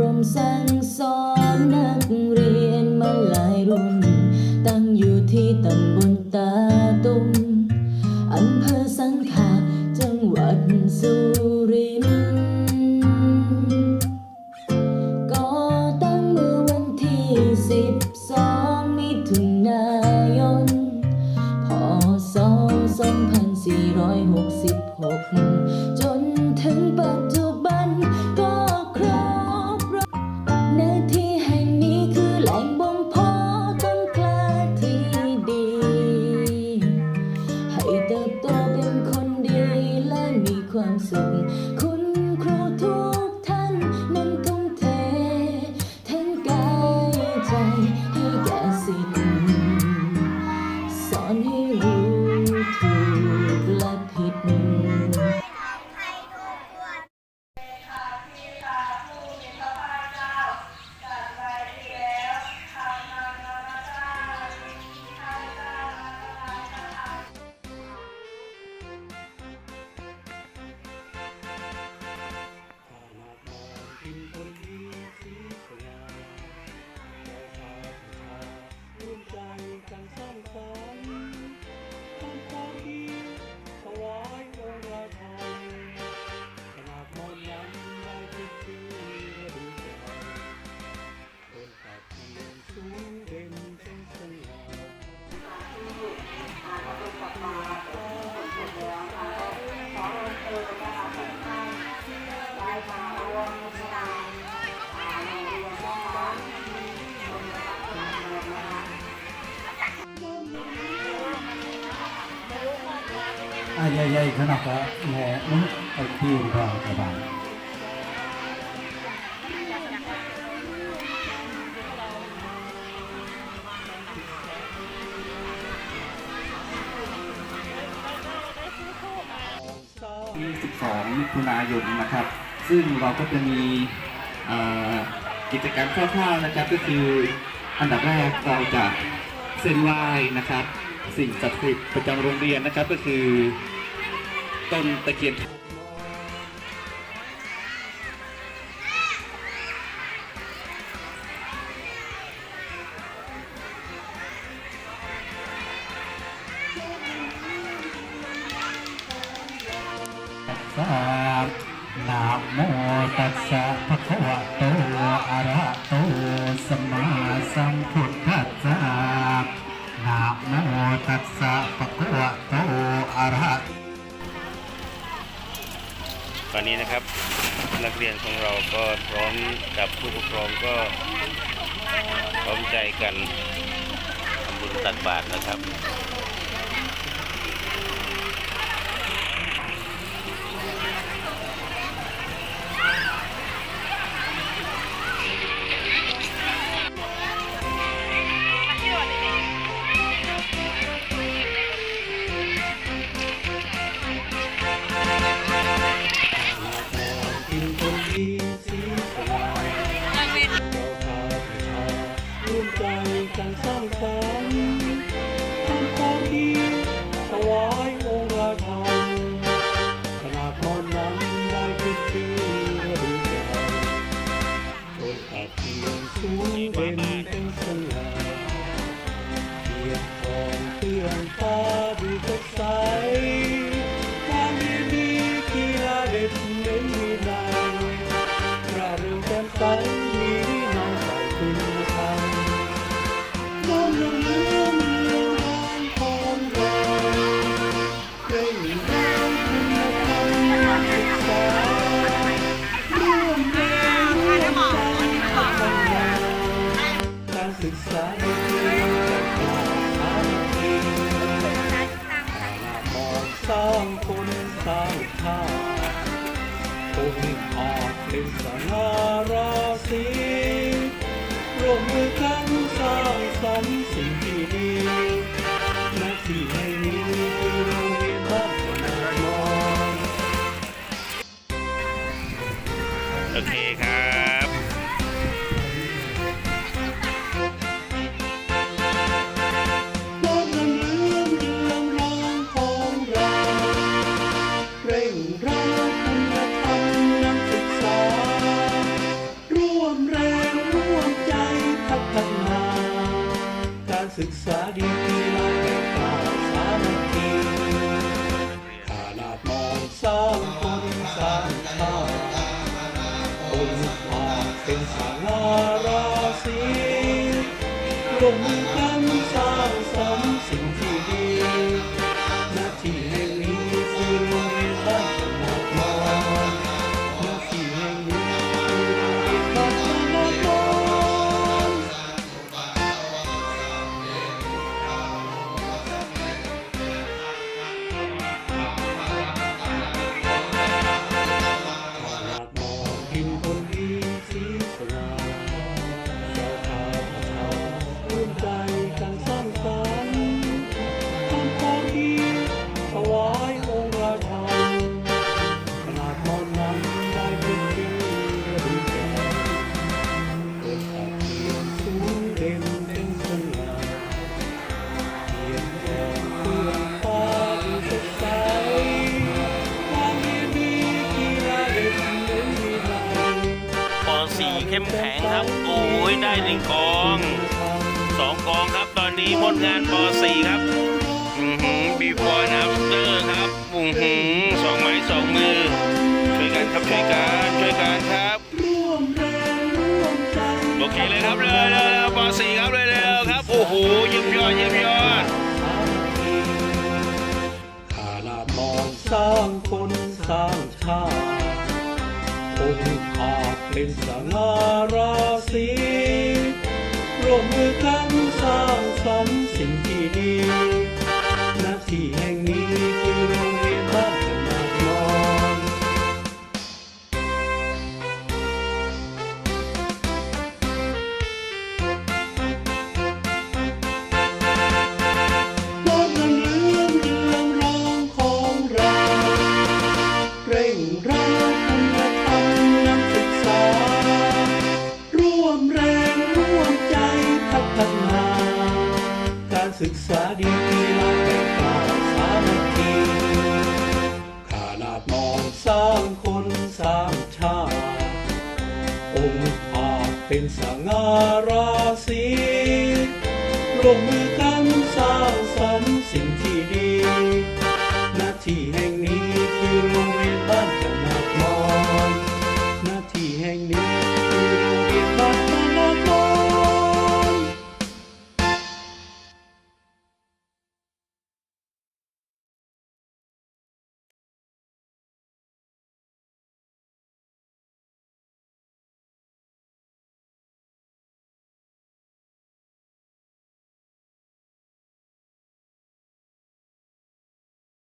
รมสั่งสอนนักเรียน อ่าใหญ่ๆขนาดก็แหน่นู้นไอ้ที่พอสบายที่12มิถุนายนนะครับ ซึ่งเราก็จะมีกิจกรรมคร่าวๆนะครับ ก็คืออันดับแรกเราจะเส้นไหว้นะครับ สิ่งศักดิ์สิทธิ์ประจำโรงเรียนนะครับก็คือ ต้นตะเคียนสานะโมตัสสะภะคะวะโตอะระหะโตสัมมาสัมพุทธัสสะ นะโมตัสสะปะคะวะโตอะระหะตอนนี้นะครับนักเรียนของเราก็พร้อมกับผู้ปกครองก็พร้อมใจกันทำบุญตักบาตรนะครับ องค์อาจเป็นสง่าราศีร่วมมือกันสร้างสรรค์สิ่งที่ดีหน้าที่ให้นี้คือโรงเรียนบ้านนามอนโอเคครับ ศึกษาดีที่ราไม่ตาสามัคคีขนาดมองสร้างคนสร้างชาติคนออกเป็นสาราราศีลงมือ หนึ่งกองสองกองครับตอนนี้หมดงานป .4 ครับอือหือ before and เตอร์ครับอือหือสองไม้สองมือ ช่วยกันครับช่วยกันช่วยกันครับโอเคเลยครับเลยเร็วป .4 ครับเลยร็วครับโอ้โหยิ่ยมยอดยิ่ยมยอดฐานาบองสร้างคนสร้างชาติค์อาจเป็นสง่าราศี 無感さ งอาจเป็นสง่าราศีลงมือ